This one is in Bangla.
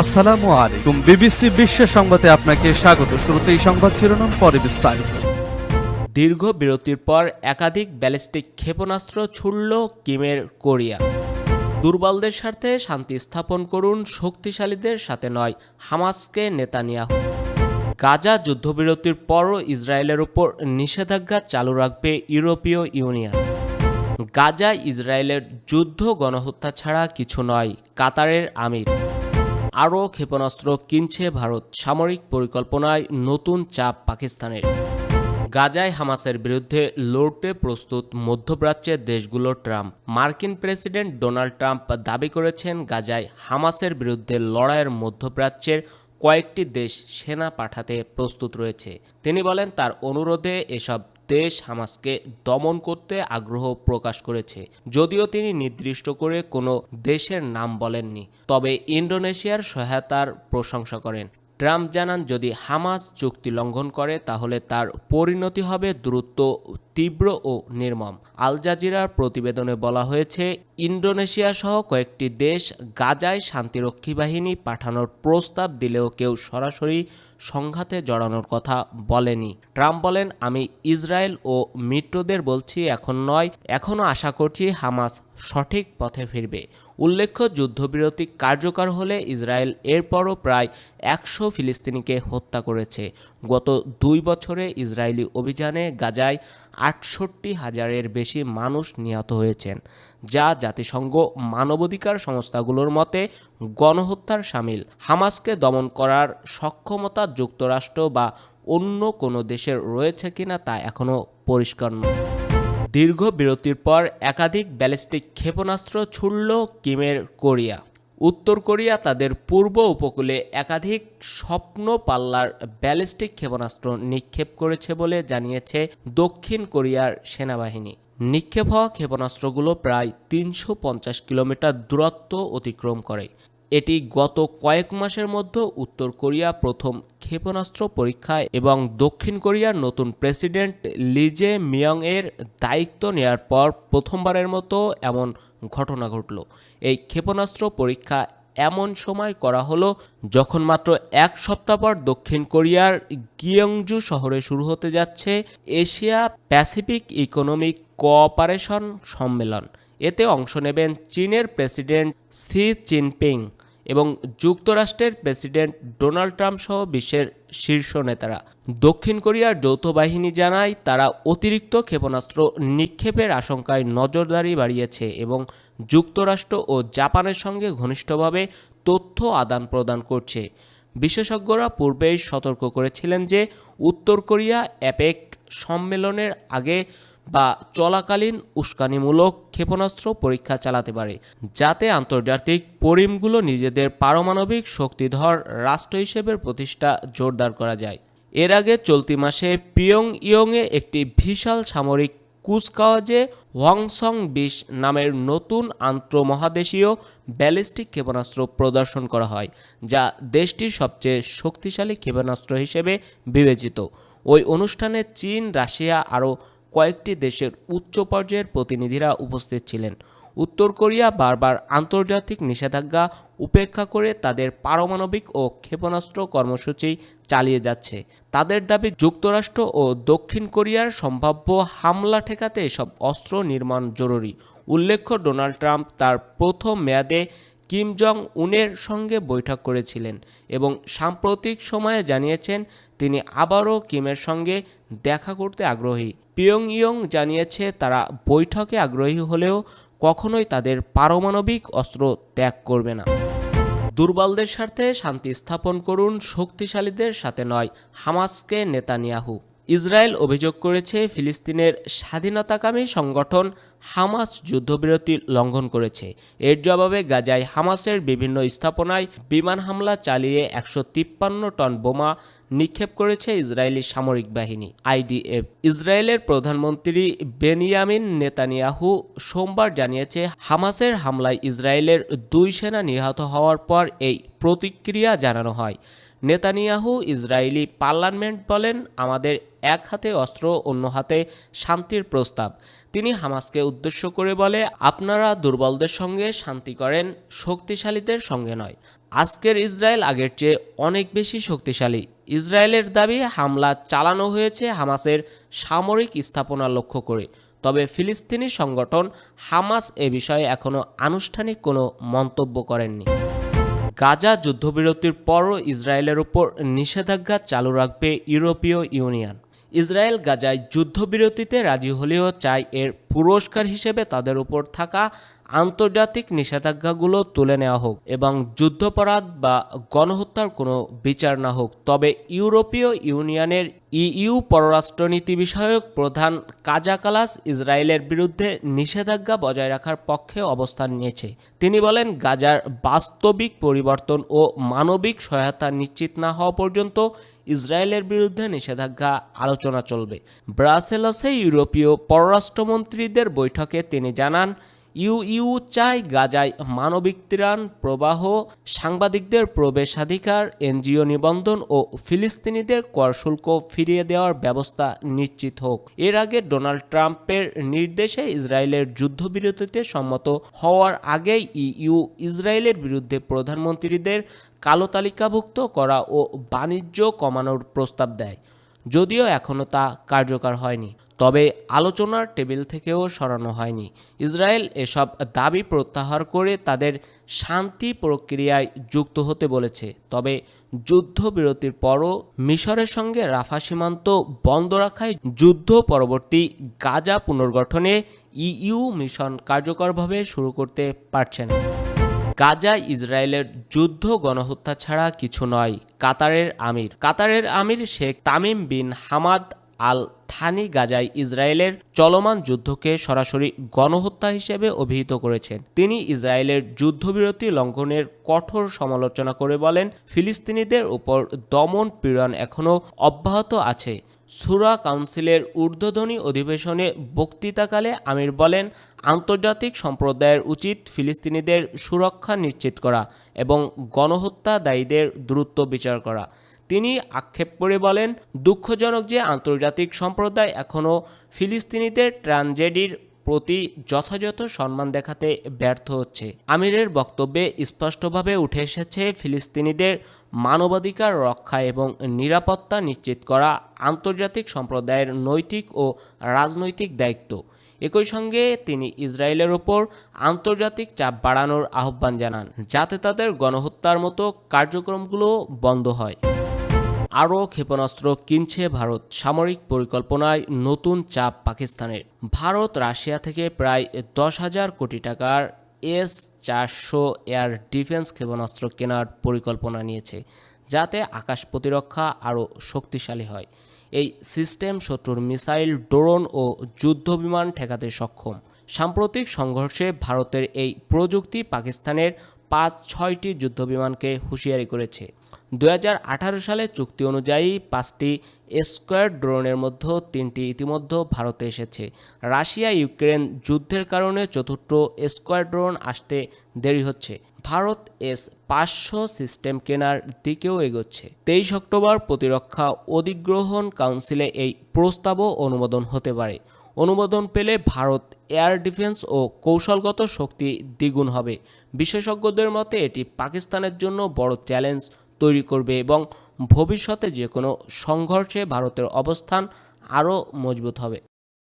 আসসালামু আলাইকুম। বিবিসি বিশ্ব সংবাদে আপনাকে স্বাগত। শুরুতেই সংবাদ শিরোনাম, পরে বিস্তারিত। দীর্ঘ বিরতির পর একাধিক ব্যালিস্টিক ক্ষেপণাস্ত্র ছুড়ল কিমের কোরিয়া। দুর্বলদের স্বার্থে শান্তি স্থাপন করুন শক্তিশালীদের সাথে নয়, হামাসকে নেতানিয়াহু। গাজা যুদ্ধবিরতির পরও ইসরায়েলের উপর নিষেধাজ্ঞা চালু রাখবে ইউরোপীয় ইউনিয়ন। গাজা ইসরায়েলের যুদ্ধ গণহত্যা ছাড়া কিছু নয়, কাতারের আমির। আরও ক্ষেপণাস্ত্র কিনছে ভারত। সামরিক পরিকল্পনায় নতুন চাপ পাকিস্তানের। গাজায় হামাসের বিরুদ্ধে লড়তে প্রস্তুত মধ্যপ্রাচ্যের দেশগুলো ট্রাম্প। মার্কিন প্রেসিডেন্ট ডোনাল্ড ট্রাম্প দাবি করেছেন, গাজায় হামাসের বিরুদ্ধে লড়াইয়ের মধ্যপ্রাচ্যের কয়েকটি দেশ সেনা পাঠাতে প্রস্তুত রয়েছে। তিনি বলেন, তার অনুরোধে এসব দেশ হামাসকে দমন করতে আগ্রহ প্রকাশ করেছে। যদিও তিনি নির্দিষ্ট করে কোনো দেশের নাম বলেননি, তবে ইন্দোনেশিয়ার সহায়তার প্রশংসা করেন। ট্রাম্প জানান, যদি হামাস চুক্তি লঙ্ঘন করে, তাহলে তার পরিণতি হবে দ্রুত, তীব্র ও নির্মম। আল জাজিরার প্রতিবেদনে বলা হয়েছে ইন্দোনেশিয়া সহ কয়েকটি দেশ গাজায় শান্তিরক্ষী বাহিনী পাঠানোর প্রস্তাব দিলেও কেউ সরাসরি সংঘাতে জড়ানোর কথা বলেনি। ট্রাম্প বলেন, আমি ইসরায়েল ও মিত্রদের বলছি, এখন নয়। এখনও আশা করছি হামাস সঠিক পথে ফিরবে। উল্লেখ্য, যুদ্ধবিরতি কার্যকর হলে ইসরায়েল এরপরও প্রায় একশো ফিলিস্তিনিকে হত্যা করেছে। গত দুই বছরে ইসরায়েলি অভিযানে গাজায় আটষট্টি হাজারের বেশি মানুষ নিহত হয়েছেন। যা জাতিসংঘ মানবাধিকার সংস্থাগুলোর মতে গণহত্যার সামিল। হামাসকে দমন করার সক্ষমতা যুক্তরাষ্ট্র বা অন্য কোনো দেশের রয়েছে কিনা তা এখনও পরিষ্কার নয়। দীর্ঘ বিরতির পর একাধিক ব্যালিস্টিক ক্ষেপণাস্ত্র ছুড়ল কিমের কোরিয়া। উত্তর কোরিয়া তাদের পূর্ব উপকূলে একাধিক স্বপ্ন পাল্লার ব্যালিস্টিক ক্ষেপণাস্ত্র নিক্ষেপ করেছে বলে জানিয়েছে দক্ষিণ কোরিয়ার সেনাবাহিনী। নিক্ষেপ হওয়া ক্ষেপণাস্ত্রগুলো প্রায় তিনশো পঞ্চাশ কিলোমিটার দূরত্ব অতিক্রম করে। এটি গত কয়েক মাসের মধ্যে উত্তর কোরিয়া প্রথম ক্ষেপণাস্ত্র পরীক্ষায় এবং দক্ষিণ কোরিয়ার নতুন প্রেসিডেন্ট লিজে মিয়ং এর দায়িত্ব নেয়ার পর প্রথমবারের মতো এমন ঘটনা ঘটল। এই ক্ষেপণাস্ত্র পরীক্ষা এমন সময় করা হলো যখন মাত্র এক সপ্তাহ পর দক্ষিণ কোরিয়ার গিয়ংজু শহরে শুরু হতে যাচ্ছে এশিয়া প্যাসিফিক ইকোনমিক কোঅপারেশন সম্মেলন। এতে অংশ নেবেন চীনের প্রেসিডেন্ট সি জিনপিং। এবং যুক্তরাষ্ট্রের প্রেসিডেন্ট ডোনাল্ড ট্রাম্প সহ বিশ্বের শীর্ষ নেতারা। দক্ষিণ কোরিয়ার যৌথ বাহিনী জানায়, তারা অতিরিক্ত ক্ষেপণাস্ত্র নিক্ষেপের আশঙ্কায় নজরদারি বাড়িয়েছে এবং যুক্তরাষ্ট্র ও জাপানের সঙ্গে ঘনিষ্ঠভাবে তথ্য আদান প্রদান করছে। বিশেষজ্ঞরা পূর্বেই সতর্ক করেছিলেন যে, উত্তর কোরিয়া অ্যাপেক সম্মেলনের আগে বা চলাকালীন উস্কানিমূলক ক্ষেপণাস্ত্র পরীক্ষা চালাতে পারে, যাতে আন্তর্জাতিক পরিমগুলো নিজেদের পারমাণবিক শক্তিধর রাষ্ট্র হিসেবে প্রতিষ্ঠা জোরদার করা যায়। এর আগে চলতি মাসে পিয়ং ইয়ংয়ে একটি বিশাল সামরিক কুচকাওয়াজে ওয়াংসং বিশ নামের নতুন আন্তঃমহাদেশীয় ব্যালিস্টিক ক্ষেপণাস্ত্র প্রদর্শন করা হয়, যা দেশটির সবচেয়ে শক্তিশালী ক্ষেপণাস্ত্র হিসেবে বিবেচিত। ওই অনুষ্ঠানে চীন, রাশিয়া আরও কয়েকটি দেশের উচ্চ পর্যায়ের প্রতিনিধিরা উপস্থিত ছিলেন। উত্তর কোরিয়া বারবার আন্তর্জাতিক নিষেধাজ্ঞা উপেক্ষা করে তাদের পারমাণবিক ও ক্ষেপণাস্ত্র কর্মসূচি চালিয়ে যাচ্ছে। তাদের দাবি, যুক্তরাষ্ট্র ও দক্ষিণ কোরিয়ার সম্ভাব্য হামলা ঠেকাতে এসব অস্ত্র নির্মাণ জরুরি। উল্লেখ্য, ডোনাল্ড ট্রাম্প তার প্রথম মেয়াদে কিম জং উনের সঙ্গে বৈঠক করেছিলেন এবং সাম্প্রতিক সময়ে জানিয়েছেন তিনি আবারও কিমের সঙ্গে দেখা করতে আগ্রহী। পিয়ং ইয়ং জানিয়েছে তারা বৈঠকে আগ্রহী হলেও কখনোই তাদের পারমাণবিক অস্ত্র ত্যাগ করবে না। দুর্বলদের স্বার্থে শান্তি স্থাপন করুন, শক্তিশালীদের সাথে নয়, হামাসকে নেতানিয়াহু। ইসরায়েল অভিযোগ করেছে ফিলিস্তিনের স্বাধীনতাকামী সংগঠন হামাস যুদ্ধবিরতি লঙ্ঘন করেছে। এর জবাবে গাজায় হামাসের বিভিন্ন স্থাপনায় বিমান হামলা চালিয়ে একশো তিপ্পান্ন টন বোমা নিক্ষেপ করেছে ইসরায়েলি সামরিক বাহিনী। আইডিএফ ইসরায়েলের প্রধানমন্ত্রী বেনিয়ামিন নেতানিয়াহু সোমবার জানিয়েছে, হামাসের হামলায় ইসরায়েলের দুই সেনা নিহত হওয়ার পর এই প্রতিক্রিয়া জানানো হয়। নেতানিয়াহু ইসরায়েলি পার্লামেন্ট বলেন, আমাদের এক হাতে অস্ত্র, অন্য হাতে শান্তির প্রস্তাব। তিনি হামাসকে উদ্দেশ্য করে বলে, আপনারা দুর্বলদের সঙ্গে শান্তি করেন, শক্তিশালীদের সঙ্গে নয়। আজকের ইসরায়েল আগের চেয়ে অনেক বেশি শক্তিশালী। ইসরায়েলের দাবি, হামলা চালানো হয়েছে হামাসের সামরিক স্থাপনা লক্ষ্য করে। তবে ফিলিস্তিনি সংগঠন হামাস এ বিষয়ে এখনও আনুষ্ঠানিক কোনো মন্তব্য করেননি। গাজা যুদ্ধবিরতির পরও ইসরায়েলের উপর নিষেধাজ্ঞা চালু রাখবে ইউরোপীয় ইউনিয়ন। ইসরায়েল গাজায় যুদ্ধবিরতিতে রাজি হলেও চায় এর পুরস্কার হিসেবে তাদের উপর থাকা আন্তর্জাতিক নিষেধাজ্ঞাগুলো তুলে নেওয়া হোক এবং যুদ্ধপরাধ বা গণহত্যার কোনো বিচার না হোক, তবে ইউরোপীয় ইউনিয়নের ইইউ পররাষ্ট্রনীতি বিষয়ক প্রধান কাজা কালাস ইসরায়েলের বিরুদ্ধে নিষেধাজ্ঞা বজায় রাখার পক্ষে অবস্থান নিয়েছে। তিনি বলেন, গাজার বাস্তবিক পরিবর্তন ও মানবিক সহায়তা নিশ্চিত না হওয়া পর্যন্ত ইসরায়েলের বিরুদ্ধে নিষেধাজ্ঞা আলোচনা চলবে। ব্রাসেলসে ইউরোপীয় পররাষ্ট্রমন্ত্রীদের বৈঠকে তিনি জানান ইউ ইউ চাই গাজায় মানবিক ত্রাণ, প্রবাহ, সাংবাদিকদের প্রবেশাধিকার, এনজিও নিবন্ধন ও ফিলিস্তিনিদের কর শুল্ক ফিরিয়ে দেওয়ার ব্যবস্থা নিশ্চিত হোক। এর আগে ডোনাল্ড ট্রাম্পের নির্দেশে ইসরায়েলের যুদ্ধবিরতিতে সম্মত হওয়ার আগেই ইইউ ইসরায়েলের বিরুদ্ধে প্রধানমন্ত্রীদের কালো তালিকাভুক্ত করা ও বাণিজ্য কমানোর প্রস্তাব দেয়। যদিও এখনও তা কার্যকর হয়নি। তবে আলোচনার টেবিল থেকেও সরানো হয়নি। ইসরায়েল এসব দাবি প্রত্যাহার করে তাদের শান্তি প্রক্রিয়ায় যুক্ত হতে বলেছে। তবে যুদ্ধবিরতির পরও মিশরের সঙ্গে রাফা সীমান্ত বন্ধ রাখায় যুদ্ধ পরবর্তী গাজা পুনর্গঠনে ইইউ মিশন কার্যকরভাবে শুরু করতে পারছে না। গাজা ইসরায়েলের যুদ্ধ গণহত্যা ছাড়া কিছু নয়, কাতারের আমির। কাতারের আমির Sheikh Tamim bin Hamad Al Thani গাজায় ইসরায়েলের চলমান যুদ্ধকে সরাসরি গণহত্যা হিসেবে অভিহিত করেছেন। তিনি ইসরায়েলের যুদ্ধবিরতি লঙ্ঘনের কঠোর সমালোচনা করে বলেন, ফিলিস্তিনিদের উপর দমন পীড়ন এখনও অব্যাহত আছে। সুরা কাউন্সিলের ঊর্ধ্বধ্বনি অধিবেশনে বক্তৃতাকালে আমির বলেন, আন্তর্জাতিক সম্প্রদায়ের উচিত ফিলিস্তিনিদের সুরক্ষা নিশ্চিত করা এবং গণহত্যা দায়ীদের দ্রুত বিচার করা। তিনি আক্ষেপ করে বলেন, দুঃখজনক যে আন্তর্জাতিক সম্প্রদায় এখনও ফিলিস্তিনিদের ট্রানজেডির প্রতি যথাযথ সম্মান দেখাতে ব্যর্থ হচ্ছে। আমিরের বক্তব্যে স্পষ্টভাবে উঠে এসেছে, ফিলিস্তিনিদের মানবাধিকার রক্ষা এবং নিরাপত্তা নিশ্চিত করা আন্তর্জাতিক সম্প্রদায়ের নৈতিক ও রাজনৈতিক দায়িত্ব। একই সঙ্গে তিনি ইসরায়েলের ওপর আন্তর্জাতিক চাপ বাড়ানোর আহ্বান জানান, যাতে তাদের গণহত্যার মতো কার্যক্রমগুলো বন্ধ হয়। আরও ক্ষেপণাস্ত্র কিনছে ভারত। সামরিক পরিকল্পনায় নতুন চাপ পাকিস্তানের। ভারত রাশিয়া থেকে প্রায় দশ হাজার কোটি টাকার এস চারশো এয়ার ডিফেন্স ক্ষেপণাস্ত্র কেনার পরিকল্পনা নিয়েছে, যাতে আকাশ প্রতিরক্ষা আরও শক্তিশালী হয়। এই সিস্টেম শত্রুর মিসাইল, ড্রোন ও যুদ্ধবিমান ঠেকাতে সক্ষম। সাম্প্রতিক সংঘর্ষে ভারতের এই প্রযুক্তি পাকিস্তানের পাঁচ ছয়টি যুদ্ধবিমানকে হুঁশিয়ারি করেছে। দু হাজার আঠারো সালে চুক্তি অনুযায়ী পাঁচটি স্কোয়ার ড্রোনের মধ্যে তিনটি ইতিমধ্যে ভারতে এসেছে। রাশিয়া, ইউক্রেন যুদ্ধের কারণে চতুর্থ স্কোয়ার ড্রোন আসতে দেরি হচ্ছে। ভারত এস পাঁচশো সিস্টেম কেনার দিকেও এগোচ্ছে। তেইশ অক্টোবর প্রতিরক্ষা অধিগ্রহণ কাউন্সিলে এই প্রস্তাবও অনুমোদন হতে পারে। অনুমোদন পেলে ভারত এয়ার ডিফেন্স ও কৌশলগত শক্তি দ্বিগুণ হবে। বিশেষজ্ঞদের মতে, এটি পাকিস্তানের জন্য বড় চ্যালেঞ্জ তৈরি করবে এবং ভবিষ্যতে যে কোনো সংঘর্ষে ভারতের অবস্থান আরও মজবুত হবে।